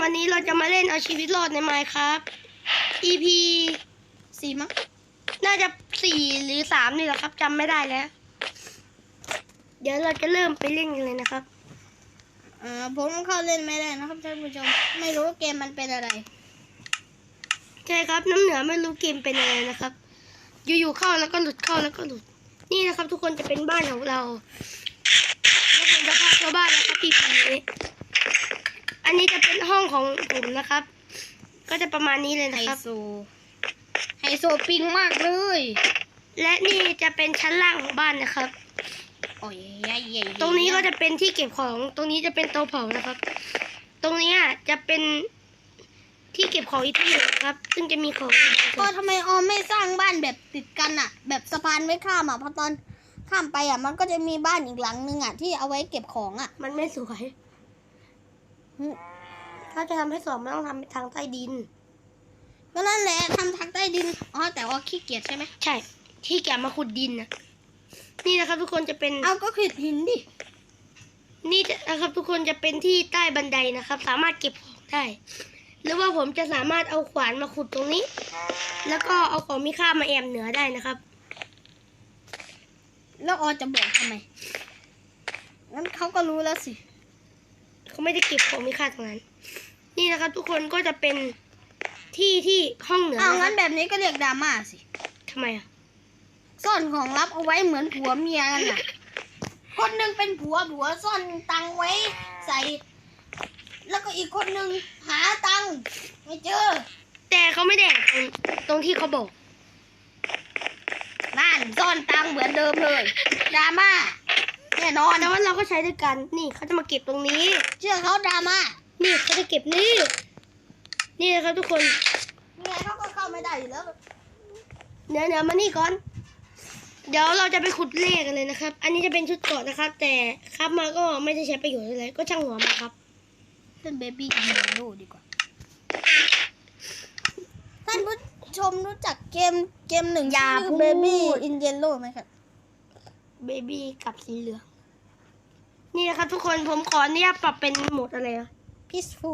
วันนี้เราจะมาเล่นเอาชีวิตรอดในไมค์ครับ EP สี่มั้ง น่าจะสี่หรือสามนี่แหละครับจำไม่ได้แล้ว เดี๋ยวเราจะเริ่มไปเล่นกันเลยนะครับอ่าผมเข้าเล่นไม่ได้นะครับท่านผู้ชม ไม่รู้เกมมันเป็นอะไร ใช่ครับน้ำเหนือไม่รู้เกมเป็นยังไงนะครับ อยู่ๆเข้าแล้วก็หลุดเข้าแล้วก็หลุด นี่นะครับ ทุกคนจะเป็นบ้านของเราแล้วผมจะพาเข้าบ้านนะครับปีพีนี้ อันนี้จะเป็นห้องของผมนะครับ ก็จะประมาณนี้เลยไฮนะครับ โซ ไฮโซปิงมากเลยและนี่จะเป็นชั้นล่างของบ้านนะครับ โอ้ยใหญ่ใหญ่ตรงนี้ก็จะเป็นที่เก็บของ ตรงนี้จะเป็นเตาเผานะครับ ตรงนี้อะจะเป็นที่เก็บของอีกที่หนึ่งนะครับ ซึ่งจะมีของอยู่บนก็เกาะทำไมออมไม่สร้างบ้านแบบติดกันอะแบบสะพานไว้ข้ามอะเพราะตอนข้ามไปอะมันก็จะมีบ้านอีกหลังนึงอะที่เอาไว้เก็บของอะมันไม่สวยอืม ถ้าจะทำให้สวยมันต้องทำทางใต้ดิน ก็นั่นแหละทำทางใต้ดิน อ๋อ แต่ว่าขี้เกียจใช่ไหม ใช่ที่แกะมาขุดดินนะนี่นะครับ ทุกคนจะเป็น เอาก็ขีดหินดิ นี่จะนะครับทุกคนจะเป็นที่ใต้บันไดนะครับ สามารถเก็บของได้ หรือว่าผมจะสามารถเอาขวานมาขุดตรงนี้ แล้วก็เอาของมีค่ามาแอมเหนือได้นะครับ แล้วออจะบอกทำไมงั้นเขาก็รู้แล้วสิ เขาไม่ได้เก็บของมีค่าตรงนั้น นี่นะครับทุกคนก็จะเป็นที่ที่ห้องเหนือเอานะคงั้รับนแบบนี้ก็เรียกดราม่าสิทำไมอะซ่อนของลับเอาไว้เหมือนผัวเมียกันน่ะ คนหนึ่งเป็นผัวผัวซ่อนตังค์ไว้ใส่ แล้วก็อีกคนหนึ่งหาตังค์ไม่เจอ แต่เขาไม่ได้แอบตรงตรงที่เขาบอกนั่นซ่อนตังค์เหมือนเดิมเลยดราม่า แน่นอนแต่ว่าเราก็ใช้ด้วยกัน นี่เขาจะมาเก็บตรงนี้ เชื่อเขาดราม่านี่เขาจะเก็บนี่ นี่นะครับทุกคนไงเขาก็เข้าไม่ได้อยู่แล้วเดี๋ยวเดี๋ยวมานี่ก่อน เดี๋ยวเราจะไปขุดเลขกันเลยนะครับ อันนี้จะเป็นชุดเกราะนะครับ แต่ครับมาก็ไม่ได้ใช้ประโยชน์อะไรก็ช่างหัวมาครับเป็นเบบี้อินเยลโล่ดีกว่าท่านผู้ชมรู้จักเกมเกมหนึ่งอย่าชื่พูดเบบี้อินเยลโล่ไหมครับเบบี้กับสีเหลือง นี่นะครับทุกคนผมขออนุญาตปรับเป็นโหมดอะไรอะพีซฟู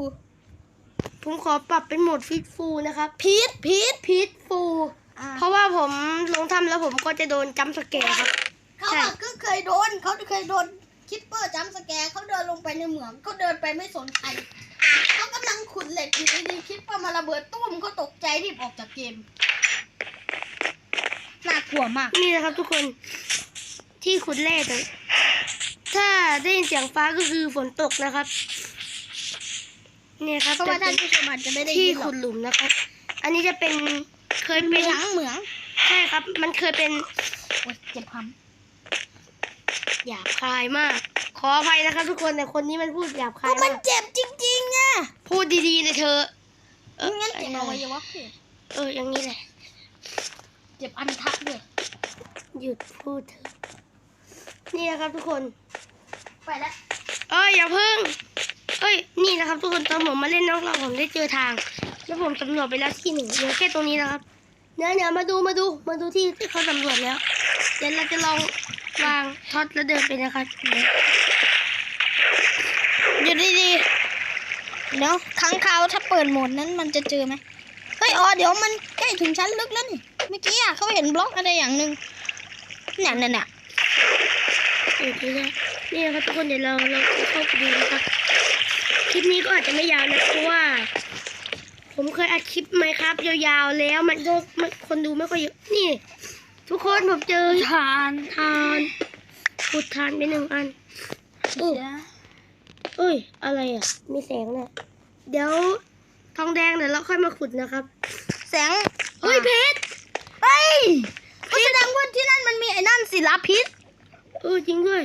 ผมขอปรับเป็นโหมดฟิตฟูนะครับพีทพีทพิษฟูเพราะว่าผมลงทำแล้วผมก็จะโดนจัมป์สแกร์ครับเขาใช่อะก็เคยโดนเขาเคยโดนคิปเปอร์จัมป์สแกร์เขาเดินลงไปในเหมืองเขาเดินไปไม่สนใครเขากำลังขุดเหล็กอยู่ดีๆคิปเปอร์มาระเบิดตุ้มเขาตกใจรีบออกจากเกมน่ากลัวมาก นี่นะครับทุกคนที่ขุดแร่แต่ถ้า ได้ยินเสียงฟ้าก็คือฝนตกนะครับ เนี่ยครับเพราะว่าจะท่านเป็นผู้ชมอาจจะไม่ได้ที่ยินหรอขุกดหลุมนะครับ อันนี้จะเป็นเคยเหเป็มืนองเหมืองใช่ครับ มันเคยเป็นโอ๊ยเจ็บคหยาบคายมาก ขออภัยนะครับ ทุกคนแต่คนนี้มันพูดหยาบำคาก็ยมัมานกเจ็บจริงๆอะพูดดีๆเลยเธอเอองั้นเจ็บอวัยวะเพศเอออย่างนี้แหละ เจ็บอันทักด้วยหยุดพูดเถอะนี่นะครับทุกคน ไปแล้วเอ้ยอย่าเพิ่งเอ้ยนี่นะครับทุกคนตอนผมมาเล่นน้อกรอบผมได้เจอทาง แล้วผมสำรวจไปแล้วที่หนึ่งเหลือแค่ตรงนี้นะครับเดี๋ยเดี๋ยมาดูมาดูมาดูที่ที่เขาสำรวจแล้วเดี๋ยวเราจะลองวางท็อตแล้วเดินไปนะครับอยู่ดีๆเดี๋ยวค้างคาวถ้าเปิดโหมดนั้นมันจะเจอไหมเฮ้ยอ๋อเดี๋ยวมันใกล้ถึงชั้นลึกแล้วนี่เมื่อกี้อะเขาเห็นบล็อกอะไรอย่างหนึ่งเนี่ยเนี่ยเนี่ย นะนี่นะครับทุกคนเดี๋ยวเราเราจะเข้าไปดูนะครับ คลิปนี้ก็อาจจะไม่ยาวนะเพราะว่า ผมเคยอัดคลิปไหมครับ ยาวๆแล้วมันก็มันคนดูไม่ค่อยเยอะนี่ ทุกคนผมเจอทานทานขุดทานไปหนึ่งอันโอ้เอ้ย อะไรอะ มีแสงเนี่ยเดี๋ยวทองแดงเดี๋ยวเราค่อยมาขุดนะครับ แสงเฮ้ยเพชรเฮ้ยเขาแสดงว่าที่นั่นมันมีไอ้นั่นศิลาพิษเออจริงด้วย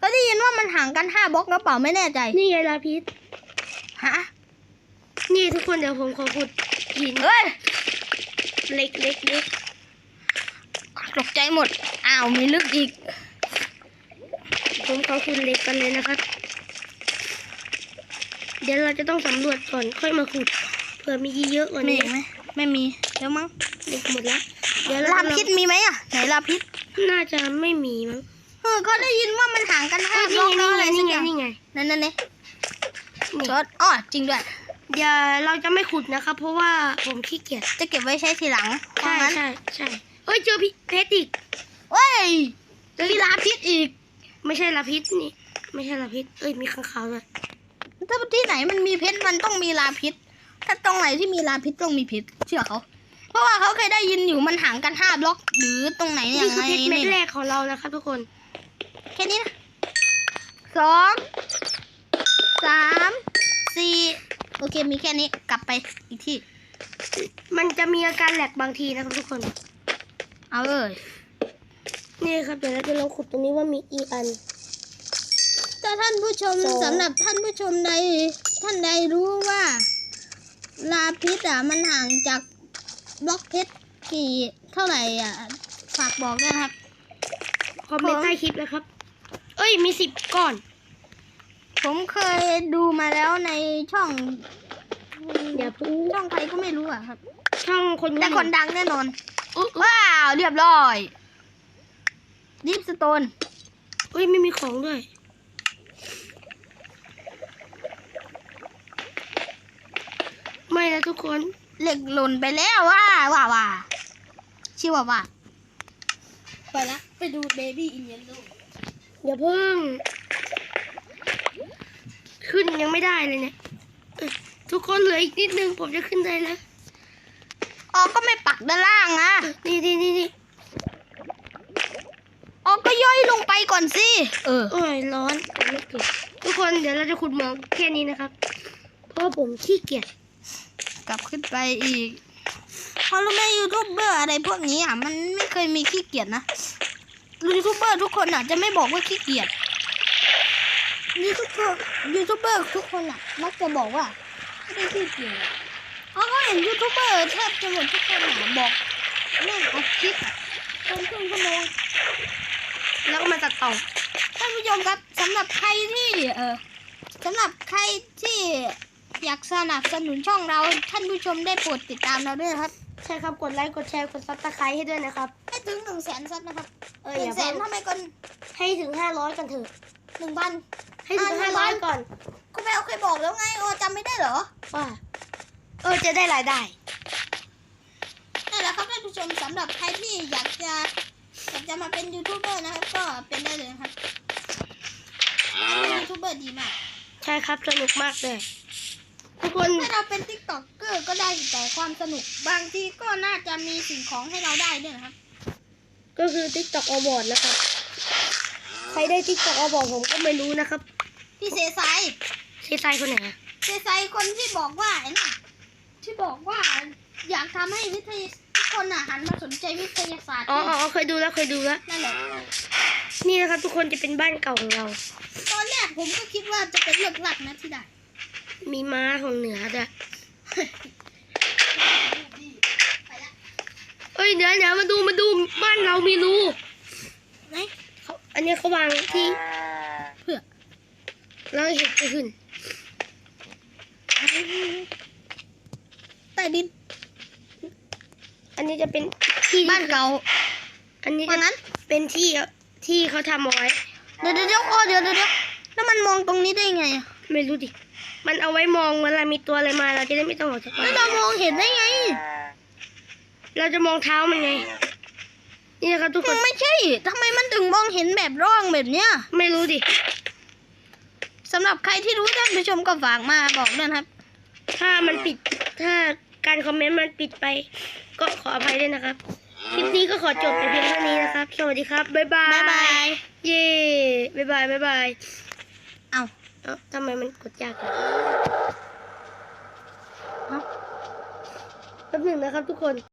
ก็ได้ยินว่ามันห่างกันห้าบล็อกแล้วเปล่าไม่แน่ใจ นี่ไงลาพิษฮะ นี่ทุกคนเดี๋ยวผมขอขุดหินเฮ้ย เล็กเล็กเล็กตกใจหมด อ้าว มีลึกอีก ผมขอขุดเหล็กกันเลยนะครับ เดี๋ยวเราจะต้องสำรวจก่อนค่อยมาขุด เผื่อมีเยอะกว่ามีนี้อีกไหมไม่มีแล้วมั้งเหล็กหมดแล้ว เดี๋ยวเราลาจะพิษมีไหมอะ ไหนลาพิษ น่าจะไม่มีมั้ง เออเขาได้ยินว่ามันห่างกันเอห้าอบล็อกนี่แล้วไงอะไรนี่สักไงอย่างนี่ไงนั่นนั่นเนี่ยนี่ช็อตอ๋อจริงด้วย เดี๋ยวเราจะไม่ขุดนะครับ เพราะว่าผมขี้เกียจจะเก็บไว้ใช้ทีหลังเพใช่ราะงั้นใช่ใช่เอ้ยเจอพี่เพชรอีกเว้ยมีลาพิษอีก ไม่ใช่ลาพิษนี่ ไม่ใช่ลาพิษเอ้ยมีข้างขาวด้วยถ้าที่ไหนมันมีเพชรมันต้องมีลาพิษ ถ้าตรงไหนที่มีลาพิษต้องมีพิษเชื่อเขาเพราะว่าเขาเคยได้ยินอยู่มันห่างกันห้าบล็อก หรือตรงไหนอย่านี่งคือไรเพชรเม็ดนี่แรกของเรานะครับทุกคน แค่นี้นะสองสามสี่โอเคมีแค่นี้กลับไปอีกที่ มันจะมีอาการแหลกบางทีนะครับทุกคน เอาเลยนี่ครับเดี๋ยวเราจะลองขุดตรงนี้ว่ามีอีกอันถ้าท่านผู้ชมสองสำหรับท่านผู้ชมใดท่านใดรู้ว่า ลาพิษอะมันห่างจากบล็อกเพชรกี่เท่าไหร่อะฝากบอกด้วยนะครับ คอมเมนต์ใต้คลิปนะครับ เอ้ยมีสิบก้อน ผมเคยดูมาแล้วในช่องอย่าพูดช่องใครก็ไม่รู้อะครับ ช่องคนแต่คนดังแน่นอนอุ๊ยว้าวเรียบร้อยดิฟสโตนเอ้ยไม่มีของด้วยไม่นะทุกคนเหล็กหล่นไปแล้วว่าว่าว่าชื่อว่าว่าไปละไปดูเบบี้อินเยนลู อย่าเพิ่งขึ้นยังไม่ได้เลยเนี่ยเอ้ยทุกคนเหลืออีกนิดนึงผมจะขึ้นได้แล้วอ๋อก็ไม่ปักด้านล่างอะนี่นี่นี่นี่อ๋อก็ย่อยลงไปก่อนสิ เออโอ้ยร้อนผมไม่เก็บทุกคนเดี๋ยวเราจะขุดเหมืองแค่นี้นะครับ เพราะว่าผมขี้เกียจกลับขึ้นไปอีกเพราะรู้ไหมยูทูบเบอร์อะไรพวกนี้อะ มันไม่เคยมีขี้เกียจนะ ยูทูบเบอร์ทุกคนอะ จะไม่บอกว่าขี้เกียจยูทูบเบอร์ยูทูบเบอร์ทุกคนอะ มักจะบอกว่าไม่ได้ขี้เกียจเพราะเขาเห็นยูทูบเบอร์แทบจะหมดทุกคนอะบอกเรื่องอัดคลิปอะเป็นครึ่งชั่วโมงแล้วก็มาตัดต่อท่านผู้ชมครับสำหรับใครที่เออสำหรับใครที่ อยากสนับสนุนช่องเรา ท่านผู้ชมได้โปรดติดตามเราด้วยนะครับ ใช่ครับ กดไลค์ กดแชร์ กดซับสไครต์ให้ด้วยนะครับ ให้ถึงหนึ่งแสนซับนะครับเออหอนึ่ย่างแสเพิ่นงทำไมก่อนให้ถึงห้าร้อยกันเถอะ หนึ่งพัน ให้ถึงอ่าห้า100ร้อยก่อน คุณแม่เคยบอกแล้วไงโอจำไม่ได้เหรอ ว่า เออ จะได้รายได้ นั่นแหละครับท่านผู้ชมสำหรับใครที่อยากจะอยากจะมาเป็นยูทูบเบอร์นะครับ ก็เป็นได้เลยนะครับเป็นยูทูบเบอร์ดีมาก ใช่ครับ สนุกมากเลย ทุกคน ถ้าเราเป็นติ๊กต็อกเกอร์ก็ได้แต่ความสนุก บางทีก็น่าจะมีสิ่งของให้เราได้ด้วยนะครับ ก็คือ TikTok Award นะครับ ใครได้ TikTok Award ผมก็ไม่รู้นะครับพี่เซไซเซซายคนไหนอะเซไซคนที่บอกว่าไอ้น่ะที่บอกว่าอยากทำให้วิทยาทุกคนอะหันมาสนใจวิทยาศาสตร์อ๋ออ๋อเคยดูแล้วเคยดูแล้ว นั่นแหละนี่นะครับทุกคนจะเป็นบ้านเก่าของเรา ตอนแรกผมก็คิดว่าจะเป็นเลือกหลักนะที่ได้ มีม้าของเหนือด้วยไปละเอ้ยเดี๋ยวเดี๋ยวมาดูมาดูบ้านเรามีรูไหนเขาอันนี้เขาวางที่ เพื่อแล้วเห็ดจะขึ้นใต้ดิน อันนี้จะเป็นที่บ้านเก่าอันนี้ว่าจะงั้นเป็นที่ที่เขาทำเอาไว้ เดี๋ยวเดี๋ยวเดี๋ยวโอ้เดี๋ยวเดี๋ยวเดี๋ยวแล้วมันมองตรงนี้ได้ไงอะไม่รู้ดิ มันเอาไว้มองเวลามีตัวอะไรมาเราจะได้ไม่ต้องออกจากบ้าแล้วนเรามองเห็นได้ไง เราจะมองเท้ามันไง นี่นะครับทุกคนไม่ใช่ทำไมมันถึงมองเห็นแบบร่องแบบเนี้ยไม่รู้ดิ สำหรับใครที่รู้ท่านผู้ชมก็ฝากมาบอกด้วยนะครับ ถ้ามันปิด ถ้าการคอมเมนต์มันปิดไป ก็ขออภัยด้วยนะครับ คลิปนี้ก็ขอจบแต่เพียงเท่านี้นะครับ สวัสดีครับ บ๊ายบาย บ๊ายบาย เย้ บ๊ายบาย บ๊ายบาย เอา เอ้าทำไมมันกดยากอะแป๊บหนึ่งนะครับทุกคน